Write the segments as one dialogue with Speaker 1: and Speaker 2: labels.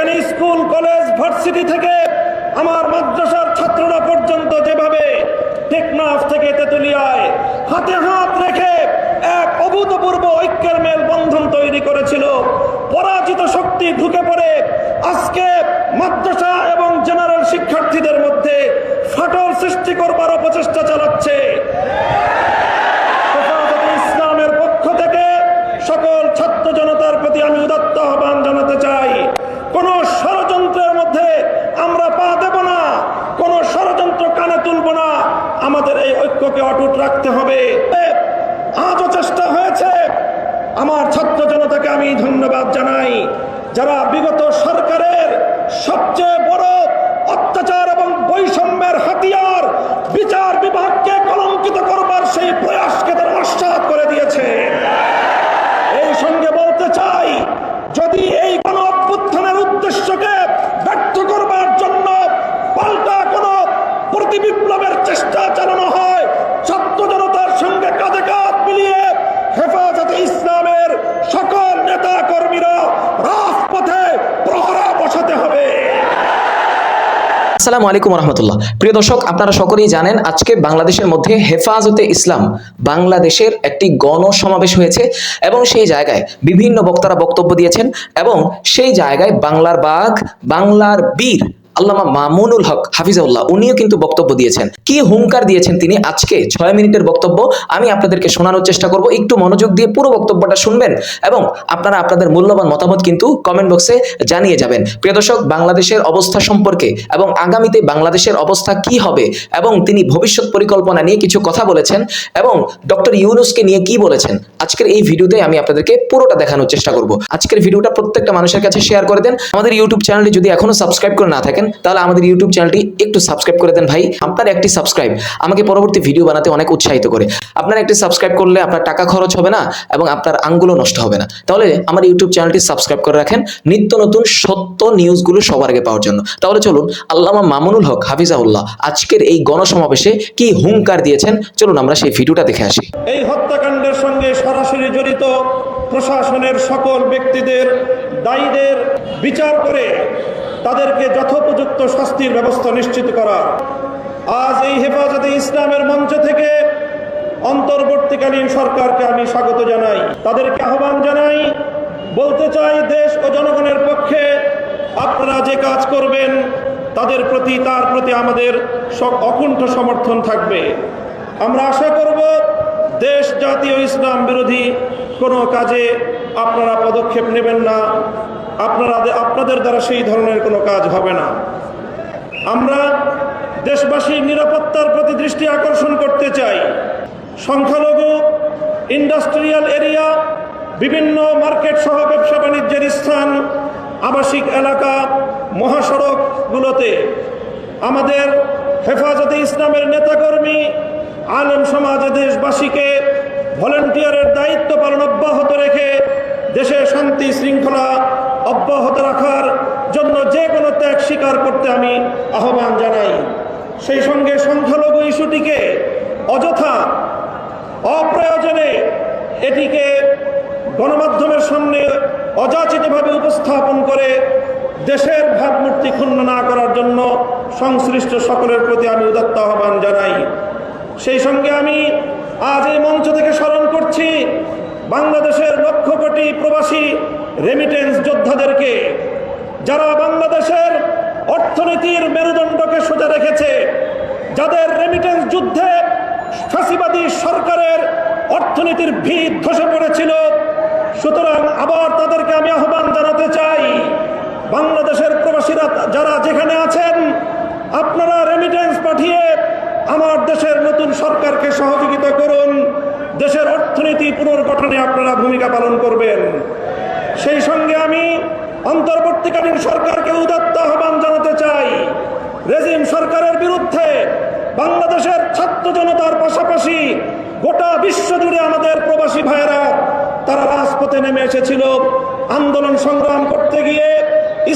Speaker 1: এখানে school, college, varsity থেকে আমার মাদ্রাসার ছাত্ররা পর্যন্ত যেভাবে টেকনাফ থেকে তেতুলিয়ায় হাতে হাত রেখে এক অভূতপূর্ব ঐক্যের মেল বন্ধন তৈরি করেছিল, পরাজিত শক্তি ঢুকে পড়ে আজকে মাদ্রাসা এবং জেনারেল শিক্ষার্থীদের মধ্যে ফাটল সৃষ্টি করবার অপচেষ্টা চালাচ্ছে হেফাজতে ইসলামের পক্ষ থেকে সকল ছাত্র জনতার প্রতি আমি উদাত্ত আহ্বান জানাতে চাই কোন ষড়যন্ত্রের মধ্যে আমরা পা দেব না কোন ষড়যন্ত্র কানে তুলব না আমাদের এই ঐক্যকে অটুট রাখতে হবে। আজও চেষ্টা হয়েছে। আমার ছাত্র জনতাকে আমি ধন্যবাদ জানাই। যারা বিগত সরকারের সবচেয়ে বড় অত্যাচার এবং বৈষম্যের হাতিয়ার বিচার বিভাগকে কলঙ্কিত করবার সেই প্রয়াসকে তারা নস্বাত করে দিয়েছে এই সঙ্গে বলতে চাই যদি এই কোন অভ্যুত্থানের উদ্দেশ্যকে ব্যর্থ করবার জন্য পাল্টা কোন প্রতিবিপ্লবের চেষ্টা চালানো হয় ছাত্র জনতার সঙ্গে কাঁধে কাঁধ মিলিয়ে হেফাজতে ইসলামের সকল নেতা কর্মীরা রাজপথে প্রহরা বসাতে হবে
Speaker 2: আসসালামু আলাইকুম রহমতুল্লাহ প্রিয় দর্শক, আপনারা সকলেই জানেন আজকে বাংলাদেশের মধ্যে হেফাজতে ইসলাম বাংলাদেশের একটি গণসমাবেশ হয়েছে এবং সেই জায়গায় বিভিন্ন বক্তারা বক্তব্য দিয়েছেন এবং সেই জায়গায় বাংলার বাঘ, বাংলার বীর আল্লামা মামুনুল হক হাফিজাউল্লাহ উনিও কিন্তু বক্তব্য দিয়েছেন। কি হুঙ্কার দিয়েছেন তিনি? আজকে ছয় মিনিটের বক্তব্য, আমি আপনাদেরকে শোনানোর চেষ্টা করব। একটু মনোযোগ দিয়ে পুরো বক্তব্যটা শুনবেন এবং আপনারা আপনাদের মূল্যবান মতামত কিন্তু কমেন্ট বক্সে জানিয়ে যাবেন। প্রিয় দর্শক, বাংলাদেশের অবস্থা সম্পর্কে এবং আগামীতে বাংলাদেশের অবস্থা কি হবে এবং তিনি ভবিষ্যৎ পরিকল্পনা নিয়ে কিছু কথা বলেছেন এবং ডক্টর ইউনুসকে নিয়ে কি বলেছেন? আজকের এই ভিডিওতে আমি আপনাদেরকে পুরোটা দেখানোর চেষ্টা করব। আজকের ভিডিওটা প্রত্যেকটা মানুষের কাছে শেয়ার করে দেন। আমাদের ইউটিউব চ্যানেলটি যদি এখনও সাবস্ক্রাইব করে না থাকেন, তাহলে আমাদের ইউটিউব চ্যানেলটি একটু সাবস্ক্রাইব করে দেন ভাই। আপনার একটি সাবস্ক্রাইব আমাকে পরবর্তী ভিডিও বানাতে অনেক উৎসাহিত করে। আপনার একটি সাবস্ক্রাইব করলে আপনার টাকা খরচ হবে না এবং আপনার আঙ্গুলও নষ্ট হবে না। তাহলে আমার ইউটিউব চ্যানেলটি সাবস্ক্রাইব করে রাখেন। নিত্য নতুন সত্য নিউজগুলো সবার আগে পাওয়ার জন্য। তাহলে চলুন, আল্লামা মামুনুল হক হাফিজাউল্লাহ আজকের এই গণসমাবেশে কি হুঙ্কার দিয়েছেন? চলুন আমরা সেই ভিডিওটা দেখে আসি।
Speaker 1: এই হত্যাকাণ্ডের সঙ্গে সরাসরি জড়িত প্রশাসনের সকল ব্যক্তিদের, দায়ীদের বিচার করে তাদেরকে যথোপযুক্ত শাস্তির ব্যবস্থা নিশ্চিত করা। আজ এই হেফাজতে ইসলামের মঞ্চ থেকে অন্তর্বর্তীকালীন সরকারকে আমি স্বাগত জানাই। তাদেরকে আহ্বান জানাই, বলতে চাই দেশ ও জনগণের পক্ষে আপনারা যে কাজ করবেন, তাদের প্রতি, তার প্রতি আমাদের অকুণ্ঠ সমর্থন থাকবে। আমরা আশা করব দেশ জাতীয় ইসলাম বিরোধী কোনো কাজে আপনারা পদক্ষেপ নেবেন না। আপনারা আপনাদের দ্বারা সেই ধরনের কোনো কাজ হবে না। আমরা দেশবাসীর নিরাপত্তার প্রতি দৃষ্টি আকর্ষণ করতে চাই। সংখ্যালঘু, ইন্ডাস্ট্রিয়াল এরিয়া, বিভিন্ন মার্কেট সহ ব্যবসা বাণিজ্যের স্থান, আবাসিক এলাকা, মহাসড়কগুলোতে। আমাদের হেফাজতে ইসলামের নেতাকর্মী আলেম সমাজ দেশবাসীকে ভলেন্টিয়ারের দায়িত্ব পালন অব্যাহত রেখে দেশের শান্তি শৃঙ্খলা অব্যাহত রাখার জন্য যে কোনো ত্যাগ স্বীকার করতে আমি আহ্বান জানাই। সেই সঙ্গে সংখ্যালঘু ইস্যুটিকে অযথা অপ্রয়োজনে এটিকে গণমাধ্যমের সামনে অযাচিতভাবে উপস্থাপন করে দেশের ভাবমূর্তি ক্ষুণ্ণ না করার জন্য সংশ্লিষ্ট সকলের প্রতি আমি উদাত্ত আহ্বান জানাই। সেই সঙ্গে আমি আজ এই মঞ্চ থেকে স্মরণ করছি বাংলাদেশের লক্ষ কোটি প্রবাসী রেমিটেন্স যোদ্ধাদেরকে, যারা বাংলাদেশের অর্থনীতির মেরুদণ্ডকে সোজা রেখেছে, যাদের রেমিটেন্স যুদ্ধে ফাঁসিবাদী সরকারের অর্থনীতির ভিত ধসে পড়েছিল। সুতরাং আবার তাদেরকে আমি আহ্বান জানাতে চাই, বাংলাদেশের প্রবাসীরা যারা যেখানে আছেন আপনারা রেমিটেন্স পাঠিয়ে আমার দেশের নতুন সরকারকে সহযোগিতা করুন। দেশের অর্থনীতি পুনর্গঠনে আপনারা ভূমিকা পালন করবেন। সেই সঙ্গে আমি অন্তর্বর্তীকালীন সরকারকে উদাত্ত আহ্বান জানাতে চাই। রেজিম সরকারের বিরুদ্ধে বাংলাদেশের ছাত্র জনতার পাশাপাশি গোটা বিশ্ব জুড়ে আমাদের প্রবাসী ভাইয়েরা, তারা রাজপথে নেমে এসেছিল। আন্দোলন সংগ্রাম করতে গিয়ে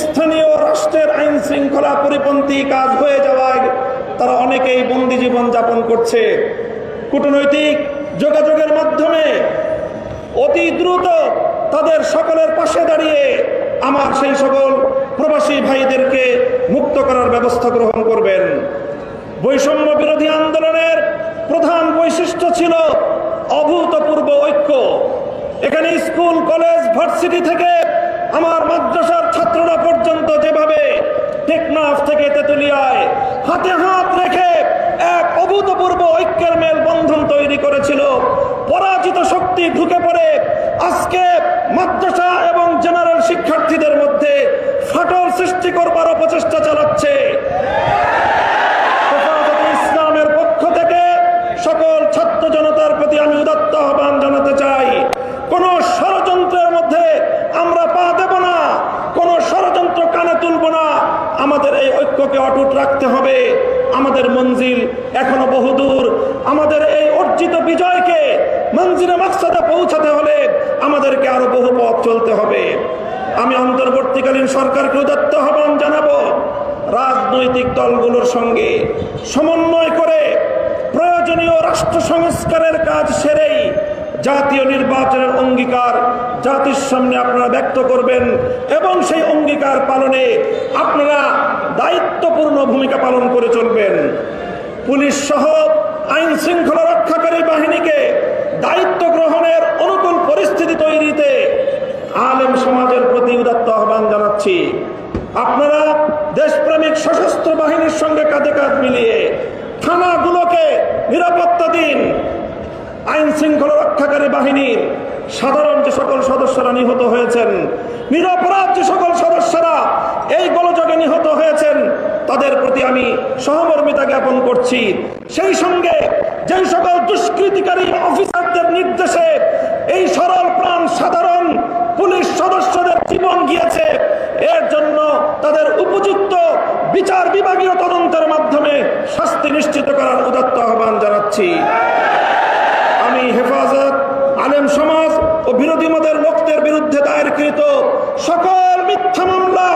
Speaker 1: স্থানীয় রাষ্ট্রের আইন শৃঙ্খলা পরিপন্থী কাজ হয়ে যাওয়ায় তারা অনেকেই বন্দি জীবন যাপন করছে। কূটনৈতিক যোগাযোগের মাধ্যমে অতি দ্রুত তাদের সকলের পাশে দাঁড়িয়ে আমার সেই সকল প্রবাসী ভাইদেরকে মুক্ত করার ব্যবস্থা গ্রহণ করবেন। বৈষম্য বিরোধী আন্দোলনের প্রধান বৈশিষ্ট্য ছিল অভূতপূর্ব ঐক্য। এখানে স্কুল, কলেজ, ভার্সিটি থেকে আমার মাদ্রাসার ছাত্ররা পর্যন্ত যেভাবে টেকনাফ থেকে তেতুলিয়ায় হাতে হাত রেখে এক অভূতপূর্ব ঐক্যের মেল বন্ধন তৈরি করেছিল। পরাজিত শক্তি ঢুকে পড়ে। আজকে মাদ্রাসা এবং জেনারেল শিক্ষার্থীদের মধ্যে ফাটল সৃষ্টি করবার অপচেষ্টা চালাচ্ছে হেফাজতে ইসলামের পক্ষ থেকে সকল ছাত্র জনতার প্রতি আমি উদাত্ত আহ্বান জানাতে চাই কোন ষড়যন্ত্রের মধ্যে আমরা পা দেব না কোন ষড়যন্ত্র কানে তুলব না আমাদের এই ঐক্যকে অটুট রাখতে হবে। আমাদের মঞ্জিল এখনও বহুদূর। আমাদের এই অর্জিত বিজয়কে মঞ্জিলে মাকসাদে পৌঁছাতে হলে আমাদেরকে আরও বহু পথ চলতে হবে। আমি অন্তর্বর্তীকালীন সরকারকে উদাত্ত আহ্বান জানাব, রাজনৈতিক দলগুলোর সঙ্গে সমন্বয় করে প্রয়োজনীয় রাষ্ট্র সংস্কারের কাজ সেরেই জাতীয় নির্বাচনের অঙ্গীকার জাতির সামনে আপনারা ব্যক্ত করবেন এবং সেই অঙ্গীকার পালনে আপনারা দায়িত্বপূর্ণ ভূমিকা পালন করে চলবেন। পুলিশ সহ আইন শৃঙ্খলা রক্ষাকারী বাহিনীকে দায়িত্ব গ্রহণের অনুকূল পরিস্থিতি তৈরিতে আলেম সমাজের প্রতি উদাত্ত আহ্বান জানাচ্ছি। আপনারা দেশপ্রেমিক সশস্ত্র বাহিনীর সঙ্গে কাঁধে কাঁধ মিলিয়ে থানাগুলোকে নিরাপত্তা দিন আইন শৃঙ্খলা রক্ষাকারী বাহিনীর সাধারণ যে সকল সদস্যরা নিহত হয়েছেন, নিরপরাধ যে সকল সদস্যরা এই গোলযোগে নিহত হয়েছেন, তাদের প্রতি আমি সহমর্মিতা জ্ঞাপন করছি। সেই সঙ্গে যে সকল দুষ্কৃতিকারী অফিসারদের নির্দেশে এই সরল প্রাণ সাধারণ পুলিশ সদস্যদের জীবন গিয়েছে, এর জন্য তাদের উপযুক্ত বিচার বিভাগীয় তদন্তের মাধ্যমে শাস্তি নিশ্চিত করার উদাত্ত আহ্বান জানাচ্ছি। আমি হেফাজত, আলেম সমাজ ও বিরোধী মতের লোকদের বিরুদ্ধে দায়েরকৃত সকল মিথ্যা মামলা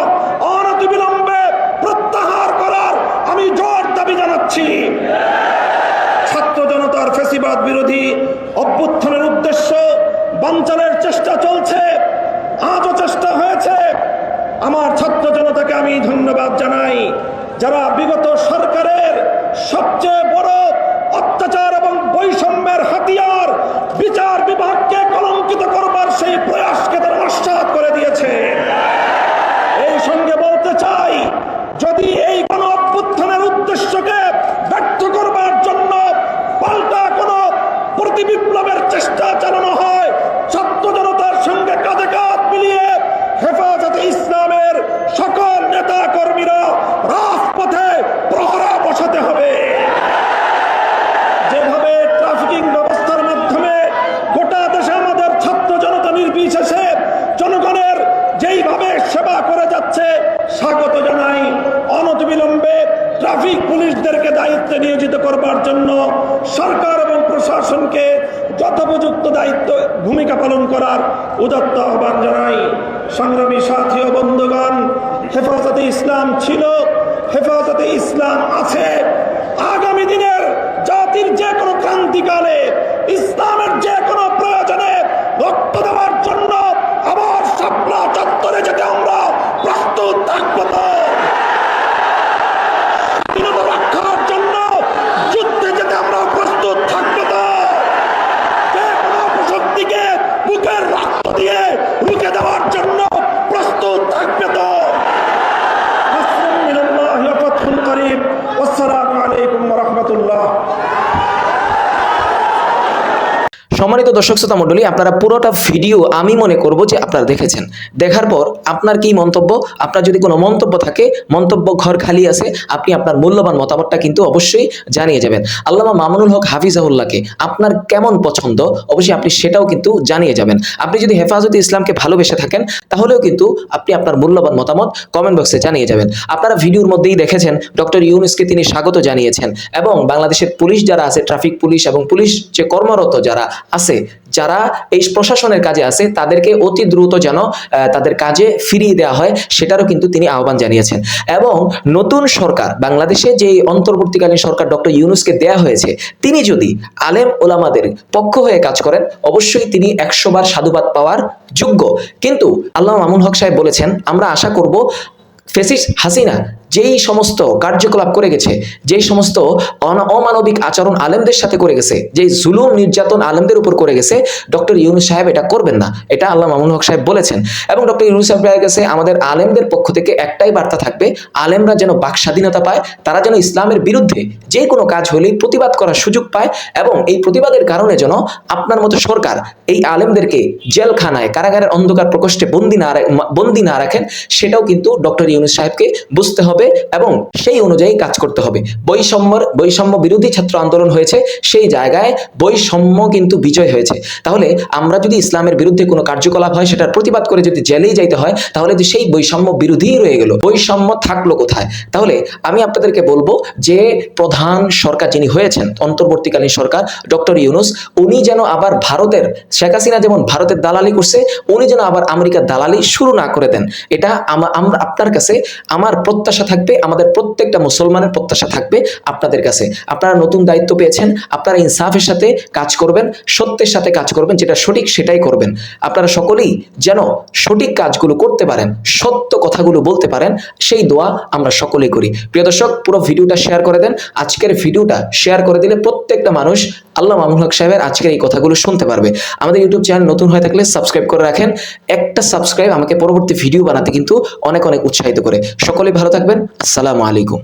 Speaker 1: অনতিবিলম্বে প্রত্যাহার করার আমি জোর দাবি জানাচ্ছি। ছাত্র জনতার ফেসিবাদ বিরোধী অভ্যুত্থানের উদ্দেশ্য বাঞ্চালের চেষ্টা চলছে, আজও চেষ্টা হয়েছে। আমার ছাত্র জনতাকে আমি ধন্যবাদ জানাই, যারা বিগত সরকারের সবচেয়ে বড় অত্যাচার এবং বৈষম্যের হাতিয়ার বিচার বিভাগকে কলঙ্কিত করবার সেই প্রয়াসকে তারা নস্বাত করে দিয়েছে এই সঙ্গে বলতে চাই যদি এই কোন অভ্যুত্থানের উদ্দেশ্যকে ব্যর্থ করবার জন্য পাল্টা কোন প্রতি বিপ্লবের চেষ্টা চালানো হয় ছাত্র জনতার সঙ্গে কাঁধে কাঁধ মিলিয়ে হেফাজতে ইসলামের সকল নেতা কর্মীরা রাজপথে প্রহরা বসাতে হবে যেভাবে ট্রাফিকিং ব্যবস্থার মাধ্যমে গোটা দেশে আমাদের ছাত্র জনতা নির্বিশেষে জনগণের যেইভাবে সেবা করে যাচ্ছে স্বাগত জানাই অনতিবিলম্বে ট্রাফিক পুলিশদেরকে দায়িত্বে নিয়োজিত করবার জন্য সরকার এবং প্রশাসনকে যথোপযুক্ত দায়িত্ব, ভূমিকা পালন করার উদাত্ত আহ্বান জানাই। সংগ্রামী সাথী ও বন্ধুগণ, হেফাজতে ইসলাম ছিল, হেফাজতে ইসলাম আছে। আগামী দিনের জাতির যে কোনো ক্রান্তিকালে
Speaker 2: দর্শক শ্রোতা মণ্ডলী, আপনারা পুরোটা ভিডিও আমি মনে করব যে আপনারা দেখেছেন। দেখার পর আপনার কি মন্তব্য? আপনার যদি কোনো মন্তব্য থাকে, মন্তব্য ঘর খালি আছে, আপনি আপনার মূল্যবান মতামতটা কিন্তু অবশ্যই জানিয়ে যাবেন। আল্লামা মামুনুল হক হাফিজাহুল্লাহকে আপনার কেমন পছন্দ? অবশ্যই আপনি সেটাও কিন্তু জানিয়ে যাবেন। আপনি যদি হেফাজতে ইসলামকে ভালোবেসে থাকেন, তাহলেও কিন্তু আপনি আপনার মূল্যবান মতামত কমেন্ট বক্সে জানিয়ে যাবেন। আপনারা ভিডিওর মধ্যেই দেখেছেন, ডক্টর ইউনুসকে তিনি স্বাগত জানিয়েছেন এবং বাংলাদেশের পুলিশ যারা আছে, ট্রাফিক পুলিশ এবং পুলিশ যে কর্মরত যারা আছে যারা এই প্রশাসনের কাজে আছে, তাদেরকে অতি দ্রুত যেন তাদের কাজে ফিরিয়ে দেওয়া হয়, সেটারও কিন্তু তিনি আহ্বান জানিয়েছেন। এবং নতুন সরকার, বাংলাদেশে যে অন্তর্বর্তীকালীন সরকার ডক্টর ইউনুসকে দেয়া হয়েছে, তিনি যদি আলেম ওলামাদের পক্ষ হয়ে কাজ করেন, অবশ্যই তিনি একশো বার সাধুবাদ পাওয়ার যোগ্য। কিন্তু আল্লাহ মামুন হক সাহেব বলেছেন, আমরা আশা করব, ফেসিস হাসিনা যেই সমস্ত কার্যকলাপ করে গেছে, যেই সমস্ত অমানবিক আচরণ আলেমদের সাথে করে গেছে, যেই জুলুম নির্যাতন আলেমদের উপর করে গেছে, ডক্টর ইউনুস সাহেব এটা করবেন না। এটা আল্লাহ মামুন হক সাহেব বলেছেন। এবং ডক্টর ইউনুস সাহেবের কাছে আমাদের আলেমদের পক্ষ থেকে একটাই বার্তা থাকবে, আলেমরা যেন বাক স্বাধীনতা পায়, তারা যেন ইসলামের বিরুদ্ধে যে কোনো কাজ হলেই প্রতিবাদ করার সুযোগ পায় এবং এই প্রতিবাদের কারণে যেন আপনার মতো সরকার এই আলেমদেরকে জেলখানায়, কারাগারের অন্ধকার প্রকোষ্ঠে বন্দি না বন্দি না রাখেন, সেটাও কিন্তু ডক্টর ইউনুস সাহেবকে বুঝতে হবে এবং সেই অনুযায়ী কাজ করতে হবে। বৈষম্যর, বৈষম্য বিরোধী ছাত্র আন্দোলন হয়েছে, সেই জায়গায় বৈষম্য কিন্তু বিজয় হয়েছে। তাহলে আমরা যদি ইসলামের বিরুদ্ধে কোনো কার্যকলাপ হয়, সেটার প্রতিবাদ করে যদি জেলেই যাইতে হয়, তাহলে যে সেই বৈষম্য বিরোধীই রয়ে গেল। বৈষম্য থাকল কোথায়? তাহলে আমি আপনাদেরকে বলব যে প্রধান সরকার যিনি হয়েছেন, অন্তর্বর্তীকালীন সরকার, ডক্টর ইউনুস, উনি যেন আবার ভারতের, শেখ হাসিনা যেমন ভারতের দালালি করছে, উনি যেন আবার আমেরিকার দালালি শুরু না করে দেন। এটা আমা- আমরা আপনার কাছে আমার প্রত্যাশা থাকবে, আমাদের প্রত্যেকটা মুসলমানের প্রত্যাশা থাকবে আপনাদের কাছে। আপনারা নতুন দায়িত্ব পেয়েছেন, আপনারা ইনসাফের সাথে কাজ করবেন, সত্যের সাথে কাজ করবেন, যেটা সঠিক সেটাই করবেন। আপনারা সকলেই যেন সঠিক কাজগুলো করতে পারেন, সত্য কথাগুলো বলতে পারেন, সেই দোয়া আমরা সকলেই করি। প্রিয় দর্শক, পুরো ভিডিওটা শেয়ার করে দেন। আজকের ভিডিওটা শেয়ার করে দিলে প্রত্যেকটা মানুষ আল্লাহ মামুন হক সাহেবের আজকের এই কথাগুলো শুনতে পারবে। আমাদের ইউটিউব চ্যানেল নতুন হয়ে থাকলে সাবস্ক্রাইব করে রাখেন। একটা সাবস্ক্রাইব আমাকে পরবর্তী ভিডিও বানাতে কিন্তু অনেক অনেক উৎসাহিত করে। সকলে ভালো থাকবেন। আসসালামু আলাইকুম।